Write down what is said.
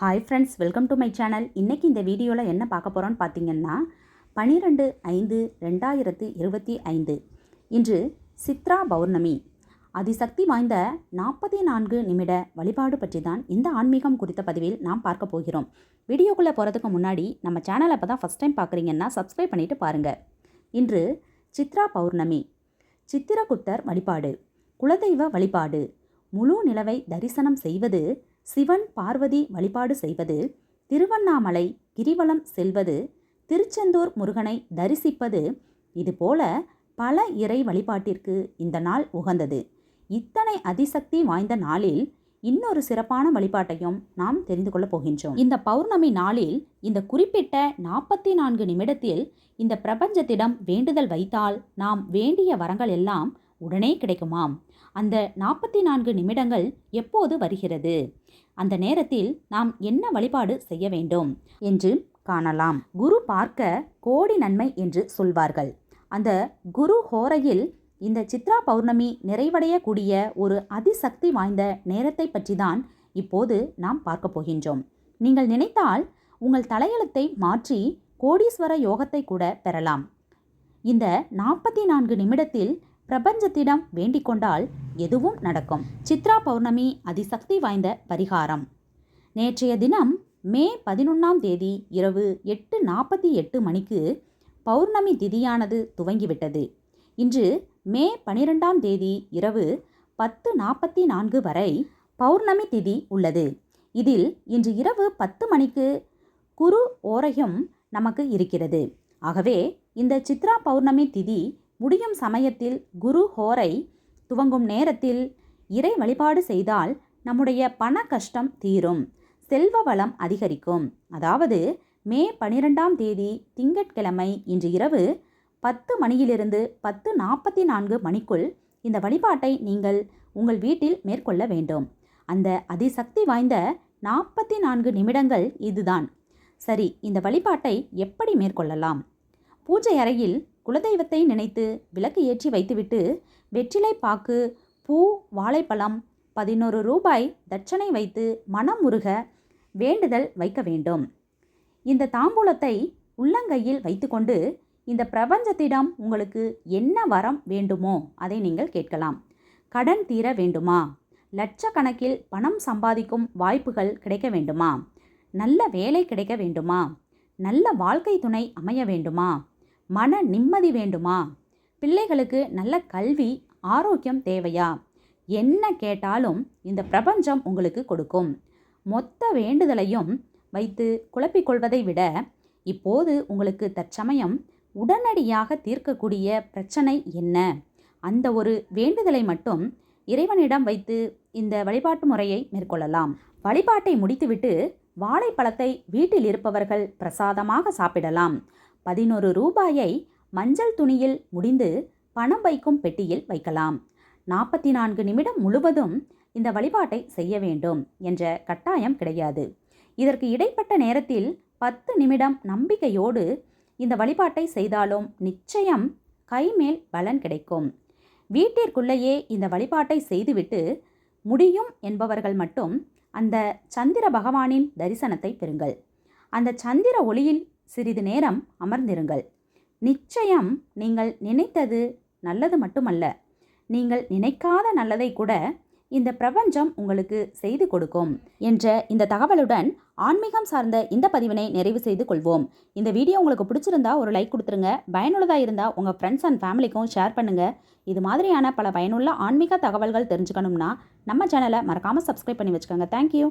Hi friends welcome to my channel இன்றைக்கி இந்த வீடியோவில் என்ன பார்க்க போகிறோன்னு பார்த்தீங்கன்னா பன்னிரெண்டு ஐந்து ரெண்டாயிரத்து இருபத்தி ஐந்து இன்று சித்ரா பௌர்ணமி. அதிசக்தி வாய்ந்த நாற்பத்தி நான்கு நிமிட வழிபாடு பற்றி தான் இந்த ஆன்மீகம் குறித்த பதிவில் நாம் பார்க்க போகிறோம். வீடியோக்குள்ளே போகிறதுக்கு முன்னாடி நம்ம சேனலை இப்போ தான் ஃபஸ்ட் டைம் பார்க்குறீங்கன்னா சப்ஸ்கிரைப் பண்ணிவிட்டு பாருங்கள் இன்று சித்ரா பௌர்ணமி. சித்திரகுப்தர் வழிபாடு. குலதெய்வ வழிபாடு. முழு நிலவை தரிசனம் செய்வது சிவன் பார்வதி வழிபாடு செய்வது திருவண்ணாமலை கிரிவலம் செல்வது திருச்செந்தூர் முருகனை தரிசிப்பது இதுபோல பல இறை வழிபாட்டிற்கு இந்த நாள் உகந்தது. இத்தனை அதிசக்தி வாய்ந்த நாளில் இன்னொரு சிறப்பான வழிபாட்டையும் நாம் தெரிந்து கொள்ளப் போகின்றோம். இந்த பௌர்ணமி நாளில் இந்த குறிப்பிட்ட நாற்பத்தி நான்கு நிமிடத்தில் இந்த பிரபஞ்சத்திடம் வேண்டுதல் வைத்தால் நாம் வேண்டிய வரங்கள் எல்லாம் உடனே கிடைக்குமாம். அந்த நாற்பத்தி நான்கு நிமிடங்கள் எப்போது வருகிறது? அந்த நேரத்தில் நாம் என்ன வழிபாடு செய்ய வேண்டும் என்று காணலாம். குரு பார்க்க கோடி நன்மை என்று சொல்வார்கள். அந்த குரு ஹோரையில் இந்த சித்ரா பௌர்ணமி நிறைவடையக்கூடிய ஒரு அதிசக்தி வாய்ந்த நேரத்தை பற்றி தான் இப்போது நாம் பார்க்க போகின்றோம். நீங்கள் நினைத்தால் உங்கள் தலையெழுத்தை மாற்றி கோடீஸ்வர யோகத்தை கூட பெறலாம். இந்த நாற்பத்தி நான்கு நிமிடத்தில் பிரபஞ்சத்திடம் வேண்டிக் கொண்டால் எதுவும் நடக்கும். சித்ரா பௌர்ணமி அதிசக்தி வாய்ந்த பரிகாரம். நேற்றைய தினம் மே பதினொன்றாம் தேதி இரவு எட்டு நாற்பத்தி எட்டு மணிக்கு பௌர்ணமி திதியானது துவங்கிவிட்டது. இன்று மே பனிரெண்டாம் தேதி இரவு பத்து நாற்பத்தி நான்கு வரை பௌர்ணமி திதி உள்ளது. இதில் இன்று இரவு பத்து மணிக்கு குரு ஓரையும் நமக்கு இருக்கிறது. ஆகவே இந்த சித்ரா பௌர்ணமி திதி முடியும் சமயத்தில் குரு ஹோரை துவங்கும் நேரத்தில் இறை வழிபாடு செய்தால் நம்முடைய பண கஷ்டம் தீரும். செல்வ வளம் அதிகரிக்கும். அதாவது மே பனிரெண்டாம் தேதி திங்கட்கிழமை இன்று இரவு பத்து மணியிலிருந்து பத்து நாற்பத்தி நான்கு மணிக்குள் இந்த வழிபாட்டை நீங்கள் உங்கள் வீட்டில் மேற்கொள்ள வேண்டும். அந்த அதிசக்தி வாய்ந்த நாற்பத்தி நான்கு நிமிடங்கள் இதுதான். சரி இந்த வழிபாட்டை எப்படி மேற்கொள்ளலாம்? பூஜை அறையில் குலதெய்வத்தை நினைத்து விளக்கு ஏற்றி வைத்துவிட்டு வெற்றிலை பாக்கு பூ வாழைப்பழம் பதினோரு ரூபாய் தட்சணை வைத்து மனம் முருக வேண்டுதல் வைக்க வேண்டும். இந்த தாம்பூலத்தை உள்ளங்கையில் வைத்துக்கொண்டு இந்த பிரபஞ்சத்திடம் உங்களுக்கு என்ன வரம் வேண்டுமோ அதை நீங்கள் கேட்கலாம். கடன் தீர வேண்டுமா? லட்சக்கணக்கில் பணம் சம்பாதிக்கும் வாய்ப்புகள் கிடைக்க வேண்டுமா? நல்ல வேலை கிடைக்க வேண்டுமா? நல்ல வாழ்க்கை துணை அமைய வேண்டுமா? மன நிம்மதி வேண்டுமா? பிள்ளைகளுக்கு நல்ல கல்வி ஆரோக்கியம் தேவையா? என்ன கேட்டாலும் இந்த பிரபஞ்சம் உங்களுக்கு கொடுக்கும். மொத்த வேண்டுதலையும் வைத்து குழப்பிக்கொள்வதை விட இப்போது உங்களுக்கு தற்சமயம் உடனடியாக தீர்க்கக்கூடிய பிரச்சனை என்ன? அந்த ஒரு வேண்டுதலை மட்டும் இறைவனிடம் வைத்து இந்த வழிபாட்டு முறையை மேற்கொள்ளலாம். வழிபாட்டை முடித்துவிட்டு வாழைப்பழத்தை வீட்டில் இருப்பவர்கள் பிரசாதமாக சாப்பிடலாம். பதினொரு ரூபாயை மஞ்சள் துணியில் முடிந்து பணம் வைக்கும் பெட்டியில் வைக்கலாம். நாற்பத்தி நான்கு நிமிடம் முழுவதும் இந்த வழிபாட்டை செய்ய வேண்டும் என்ற கட்டாயம் கிடையாது. இதற்கு இடைப்பட்ட நேரத்தில் பத்து நிமிடம் நம்பிக்கையோடு இந்த வழிபாட்டை செய்தாலும் நிச்சயம் கைமேல் பலன் கிடைக்கும். வீட்டிற்குள்ளேயே இந்த வழிபாட்டை செய்துவிட்டு முடியும் என்பவர்கள் மட்டும் அந்த சந்திர பகவானின் தரிசனத்தை பெறுங்கள். அந்த சந்திர ஒளியில் சிறிது நேரம் அமர்ந்திருங்கள். நிச்சயம் நீங்கள் நினைத்தது நல்லது மட்டுமல்ல. நீங்கள் நினைக்காத நல்லதை கூட இந்த பிரபஞ்சம் உங்களுக்கு செய்து கொடுக்கும் என்ற இந்த தகவலுடன் ஆன்மீகம் சார்ந்த இந்த பதிவினை நிறைவு செய்து கொள்வோம். இந்த வீடியோ உங்களுக்கு பிடிச்சிருந்தா ஒரு லைக் கொடுத்துருங்க. பயனுள்ளதாக இருந்தால் உங்கள் ஃப்ரெண்ட்ஸ் அண்ட் ஃபேமிலிக்கும் ஷேர் பண்ணுங்கள் இது மாதிரியான பல பயனுள்ள ஆன்மீக தகவல்கள் தெரிஞ்சுக்கணும்னா நம்ம சேனலை மறக்காமல் சப்ஸ்கிரைப் பண்ணி வச்சுக்கோங்க. தேங்க்யூ